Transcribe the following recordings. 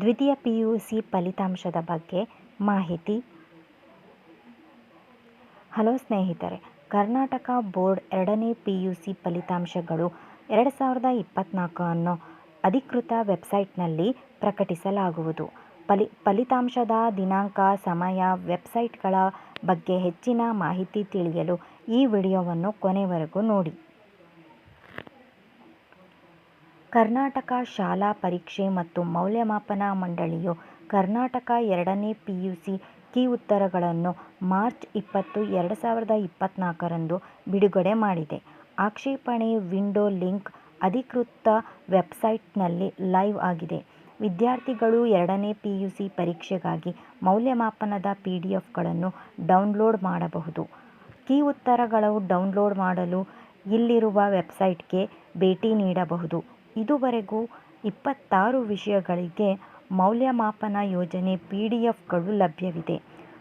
ದ್ವಿತೀಯ ಪಿಯುಸಿ ಫಲಿತಾಂಶದ ಬಗ್ಗೆ ಮಾಹಿತಿ. ಹಲೋ ಸ್ನೇಹಿತರೆ, ಕರ್ನಾಟಕ ಬೋರ್ಡ್ ಎರಡನೇ ಪಿಯುಸಿ ಫಲಿತಾಂಶಗಳು ಎರಡು ಸಾವಿರದ ಇಪ್ಪತ್ತ್ನಾಲ್ಕು ಅನ್ನು ಅಧಿಕೃತ ವೆಬ್ಸೈಟ್ನಲ್ಲಿ ಪ್ರಕಟಿಸಲಾಗುವುದು. ಫಲಿ, ಫಲಿತಾಂಶದ ದಿನಾಂಕ, ಸಮಯ, ವೆಬ್ಸೈಟ್ಗಳ ಬಗ್ಗೆ ಹೆಚ್ಚಿನ ಮಾಹಿತಿ ತಿಳಿಯಲು ಈ ವಿಡಿಯೋವನ್ನು ಕೊನೆವರೆಗೂ ನೋಡಿ. ಕರ್ನಾಟಕ ಶಾಲಾ ಪರೀಕ್ಷೆ ಮತ್ತು ಮೌಲ್ಯಮಾಪನ ಮಂಡಳಿಯು ಕರ್ನಾಟಕ ಎರಡನೇ ಪಿಯುಸಿ ಕೀ ಉತ್ತರಗಳನ್ನು ಮಾರ್ಚ್ ಇಪ್ಪತ್ತು, ಎರಡು ಸಾವಿರದ ಇಪ್ಪತ್ತ್ನಾಲ್ಕರಂದು ಬಿಡುಗಡೆ ಮಾಡಿದೆ. ಆಕ್ಷೇಪಣೆ ವಿಂಡೋ ಲಿಂಕ್ ಅಧಿಕೃತ ವೆಬ್ಸೈಟ್ನಲ್ಲಿ ಲೈವ್ ಆಗಿದೆ. ವಿದ್ಯಾರ್ಥಿಗಳು ಎರಡನೇ ಪಿಯುಸಿ ಪರೀಕ್ಷೆಗಾಗಿ ಮೌಲ್ಯಮಾಪನದ ಪಿಡಿಎಫ್ಗಳನ್ನು ಡೌನ್ಲೋಡ್ ಮಾಡಬಹುದು. ಕೀ ಉತ್ತರಗಳು ಡೌನ್ಲೋಡ್ ಮಾಡಲು ಇಲ್ಲಿರುವ ವೆಬ್ಸೈಟ್ಗೆ ಭೇಟಿ ನೀಡಬಹುದು. ಇದುವರೆಗೂ ಇಪ್ಪತ್ತಾರು ವಿಷಯಗಳಿಗೆ ಮೌಲ್ಯಮಾಪನ ಯೋಜನೆ ಪಿಡಿಎಫ್ಗಳು ಲಭ್ಯವಿದೆ.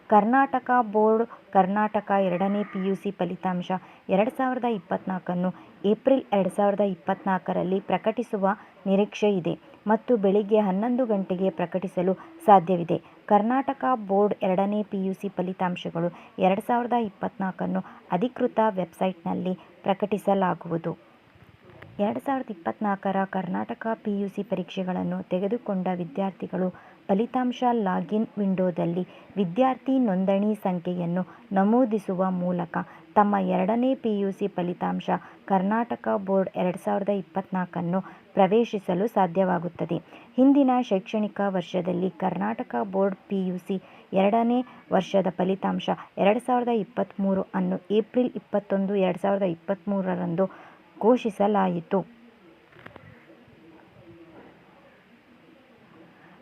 ಕರ್ನಾಟಕ ಬೋರ್ಡ್ ಕರ್ನಾಟಕ ಎರಡನೇ ಪಿಯುಸಿ ಫಲಿತಾಂಶ ಎರಡು ಸಾವಿರದ ಇಪ್ಪತ್ತ್ನಾಲ್ಕನ್ನು ಏಪ್ರಿಲ್ ಎರಡು ಸಾವಿರದ ಇಪ್ಪತ್ನಾಲ್ಕರಲ್ಲಿ ಪ್ರಕಟಿಸುವ ನಿರೀಕ್ಷೆ ಇದೆ ಮತ್ತು ಬೆಳಿಗ್ಗೆ ಹನ್ನೊಂದು ಗಂಟೆಗೆ ಪ್ರಕಟಿಸಲು ಸಾಧ್ಯವಿದೆ. ಕರ್ನಾಟಕ ಬೋರ್ಡ್ ಎರಡನೇ ಪಿಯುಸಿ ಫಲಿತಾಂಶಗಳು ಎರಡು ಸಾವಿರದ ಇಪ್ಪತ್ತ್ನಾಲ್ಕನ್ನು ಅಧಿಕೃತ ವೆಬ್ಸೈಟ್ನಲ್ಲಿ ಪ್ರಕಟಿಸಲಾಗುವುದು. ಎರಡು ಸಾವಿರದ ಇಪ್ಪತ್ತ್ನಾಲ್ಕರ ಕರ್ನಾಟಕ ಪಿಯುಸಿ ಪರೀಕ್ಷೆಗಳನ್ನು ತೆಗೆದುಕೊಂಡ ವಿದ್ಯಾರ್ಥಿಗಳು ಫಲಿತಾಂಶ ಲಾಗಿನ್ ವಿಂಡೋದಲ್ಲಿ ವಿದ್ಯಾರ್ಥಿ ನೋಂದಣಿ ಸಂಖ್ಯೆಯನ್ನು ನಮೂದಿಸುವ ಮೂಲಕ ತಮ್ಮ ಎರಡನೇ ಪಿಯುಸಿ ಫಲಿತಾಂಶ ಕರ್ನಾಟಕ ಬೋರ್ಡ್ ಎರಡು ಸಾವಿರದ ಇಪ್ಪತ್ತ್ನಾಲ್ಕನ್ನು ಪ್ರವೇಶಿಸಲು ಸಾಧ್ಯವಾಗುತ್ತದೆ. ಹಿಂದಿನ ಶೈಕ್ಷಣಿಕ ವರ್ಷದಲ್ಲಿ ಕರ್ನಾಟಕ ಬೋರ್ಡ್ ಪಿಯುಸಿ ಎರಡನೇ ವರ್ಷದ ಫಲಿತಾಂಶ ಎರಡು ಸಾವಿರದ ಇಪ್ಪತ್ತ್ಮೂರು ಅನ್ನು ಏಪ್ರಿಲ್ ಇಪ್ಪತ್ತೊಂದು ಎರಡು ಸಾವಿರದ ಇಪ್ಪತ್ತ್ಮೂರರಂದು ಘೋಷಿಸಲಾಯಿತು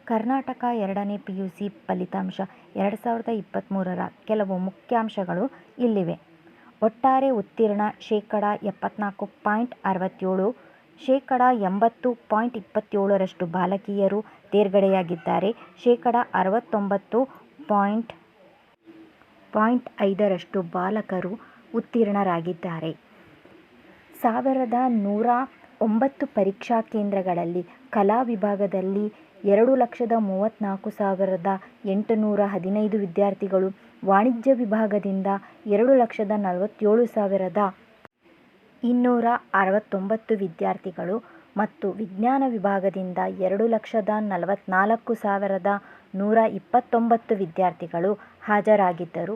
ಕರ್ನಾಟಕ ಎರಡನೇ ಪಿಯುಸಿ ಫಲಿತಾಂಶ ಎರಡು ಸಾವಿರದ ಇಪ್ಪತ್ತ್ಮೂರರ ಕೆಲವು ಮುಖ್ಯಾಂಶಗಳು ಇಲ್ಲಿವೆ ಒಟ್ಟಾರೆ ಉತ್ತೀರ್ಣ ಶೇಕಡ ಎಪ್ಪತ್ತ್ನಾಲ್ಕು ಪಾಯಿಂಟ್ ಅರವತ್ತೇಳು, ಶೇಕಡ ಎಂಬತ್ತು ಪಾಯಿಂಟ್ ಇಪ್ಪತ್ತೇಳರಷ್ಟು ಬಾಲಕಿಯರು ತೇರ್ಗಡೆಯಾಗಿದ್ದಾರೆ. ಶೇಕಡ ಅರವತ್ತೊಂಬತ್ತು ಪಾಯಿಂಟ್ ಪಾಯಿಂಟ್ ಐದರಷ್ಟು ಬಾಲಕರು ಉತ್ತೀರ್ಣರಾಗಿದ್ದಾರೆ ಸಾವಿರದ ನೂರ ಒಂಬತ್ತು ಪರೀಕ್ಷಾ ಕೇಂದ್ರಗಳಲ್ಲಿ ಕಲಾ ವಿಭಾಗದಲ್ಲಿ ಎರಡು ಲಕ್ಷದ ಮೂವತ್ತ್ನಾಲ್ಕು ಸಾವಿರದ ಎಂಟುನೂರ ಹದಿನೈದು ವಿದ್ಯಾರ್ಥಿಗಳು ವಾಣಿಜ್ಯ ವಿಭಾಗದಿಂದ ಎರಡು ಲಕ್ಷದ ನಲವತ್ತೇಳು ಸಾವಿರದ ಇನ್ನೂರ ಅರವತ್ತೊಂಬತ್ತು ವಿದ್ಯಾರ್ಥಿಗಳು ಮತ್ತು ವಿಜ್ಞಾನ ವಿಭಾಗದಿಂದ ಎರಡು ಲಕ್ಷದ ನಲವತ್ತ್ನಾಲ್ಕು ಸಾವಿರದ ನೂರ ಇಪ್ಪತ್ತೊಂಬತ್ತು ವಿದ್ಯಾರ್ಥಿಗಳು ಹಾಜರಾಗಿದ್ದರು.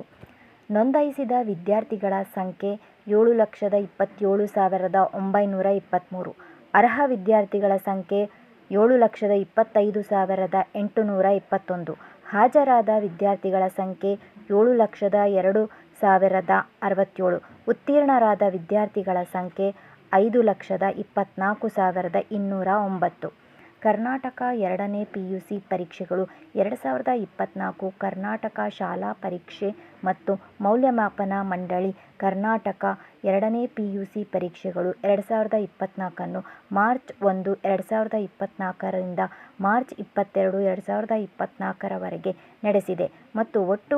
ನೋಂದಾಯಿಸಿದ ವಿದ್ಯಾರ್ಥಿಗಳ ಸಂಖ್ಯೆ ಏಳು ಲಕ್ಷದ ಇಪ್ಪತ್ತೇಳು ಸಾವಿರದ ಒಂಬೈನೂರ ಇಪ್ಪತ್ತ್ಮೂರು. ಅರ್ಹ ವಿದ್ಯಾರ್ಥಿಗಳ ಸಂಖ್ಯೆ ಏಳು ಲಕ್ಷದ ಇಪ್ಪತ್ತೈದು ಸಾವಿರದ ಎಂಟುನೂರ ಇಪ್ಪತ್ತೊಂದು. ಹಾಜರಾದ ವಿದ್ಯಾರ್ಥಿಗಳ ಸಂಖ್ಯೆ ಏಳು ಲಕ್ಷದ ಎರಡು ಸಾವಿರದ ಅರವತ್ತೇಳು. ಉತ್ತೀರ್ಣರಾದ ವಿದ್ಯಾರ್ಥಿಗಳ ಸಂಖ್ಯೆ ಐದು ಲಕ್ಷದ ಇಪ್ಪತ್ತ್ನಾಲ್ಕು ಸಾವಿರದ ಇನ್ನೂರ ಒಂಬತ್ತು. ಕರ್ನಾಟಕ ಎರಡನೇ ಪಿಯುಸಿ ಪರೀಕ್ಷೆಗಳು. ಎರಡು ಸಾವಿರದ ಇಪ್ಪತ್ತ್ನಾಲ್ಕು ಕರ್ನಾಟಕ ಶಾಲಾ ಪರೀಕ್ಷೆ ಮತ್ತು ಮೌಲ್ಯಮಾಪನ ಮಂಡಳಿ ಕರ್ನಾಟಕ ಎರಡನೇ ಪಿಯುಸಿ ಪರೀಕ್ಷೆಗಳು. ಎರಡು ಸಾವಿರದ ಇಪ್ಪತ್ತ್ನಾಲ್ಕನ್ನು ಮಾರ್ಚ್ ಒಂದು, ಎರಡು ಸಾವಿರದ ಇಪ್ಪತ್ತ್ನಾಲ್ಕರಿಂದ ಮಾರ್ಚ್ ಇಪ್ಪತ್ತೆರಡು, ಎರಡು ಸಾವಿರದ ಇಪ್ಪತ್ತ್ನಾಲ್ಕರವರೆಗೆ ನಡೆಸಿದೆ. ಮತ್ತು ಒಟ್ಟು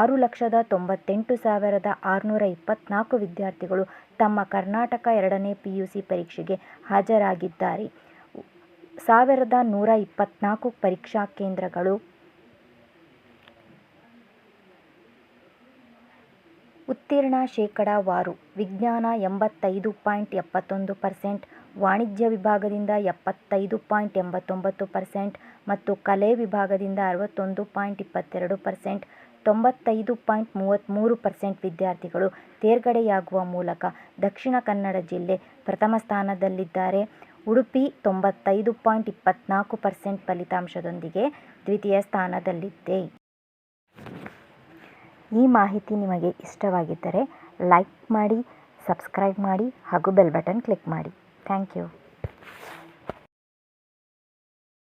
ಆರು ಲಕ್ಷದ ತೊಂಬತ್ತೆಂಟು ಸಾವಿರದ ಆರುನೂರ ಇಪ್ಪತ್ತ್ನಾಲ್ಕು ವಿದ್ಯಾರ್ಥಿಗಳು ತಮ್ಮ ಕರ್ನಾಟಕ ಎರಡನೇ ಪಿಯುಸಿ ಪರೀಕ್ಷೆಗೆ ಹಾಜರಾಗಿದ್ದಾರೆ. ಸಾವಿರದ ನೂರ ಇಪ್ಪತ್ತ್ನಾಲ್ಕು ಪರೀಕ್ಷಾ ಕೇಂದ್ರಗಳು. ಉತ್ತೀರ್ಣ ಶೇಕಡಾವಾರು ವಿಜ್ಞಾನ ಎಂಬತ್ತೈದು ಪಾಯಿಂಟ್ ಎಪ್ಪತ್ತೊಂದು ಪರ್ಸೆಂಟ್, ವಾಣಿಜ್ಯ ವಿಭಾಗದಿಂದ ಎಪ್ಪತ್ತೈದು ಪಾಯಿಂಟ್ ಎಂಬತ್ತೊಂಬತ್ತು ಪರ್ಸೆಂಟ್ ಮತ್ತು ಕಲೆ ವಿಭಾಗದಿಂದ ಅರವತ್ತೊಂದು ಪಾಯಿಂಟ್ ಇಪ್ಪತ್ತೆರಡು ಪರ್ಸೆಂಟ್, ತೊಂಬತ್ತೈದು ಪಾಯಿಂಟ್ ಮೂವತ್ತ್ಮೂರು ಪರ್ಸೆಂಟ್ ವಿದ್ಯಾರ್ಥಿಗಳು ತೇರ್ಗಡೆಯಾಗುವ ಮೂಲಕ ದಕ್ಷಿಣ ಕನ್ನಡ ಜಿಲ್ಲೆ ಪ್ರಥಮ ಸ್ಥಾನದಲ್ಲಿದ್ದರೆ. ಉಡುಪಿ ತೊಂಬತ್ತೈದು ಪಾಯಿಂಟ್ ಇಪ್ಪತ್ನಾಲ್ಕು ಪರ್ಸೆಂಟ್ ಫಲಿತಾಂಶದೊಂದಿಗೆ ದ್ವಿತೀಯ ಸ್ಥಾನದಲ್ಲಿದೆ. ಈ ಮಾಹಿತಿ ನಿಮಗೆ ಇಷ್ಟವಾಗಿದ್ದರೆ ಲೈಕ್ ಮಾಡಿ, ಸಬ್ಸ್ಕ್ರೈಬ್ ಮಾಡಿ ಹಾಗೂ ಬೆಲ್ ಬಟನ್ ಕ್ಲಿಕ್ ಮಾಡಿ. Thank you.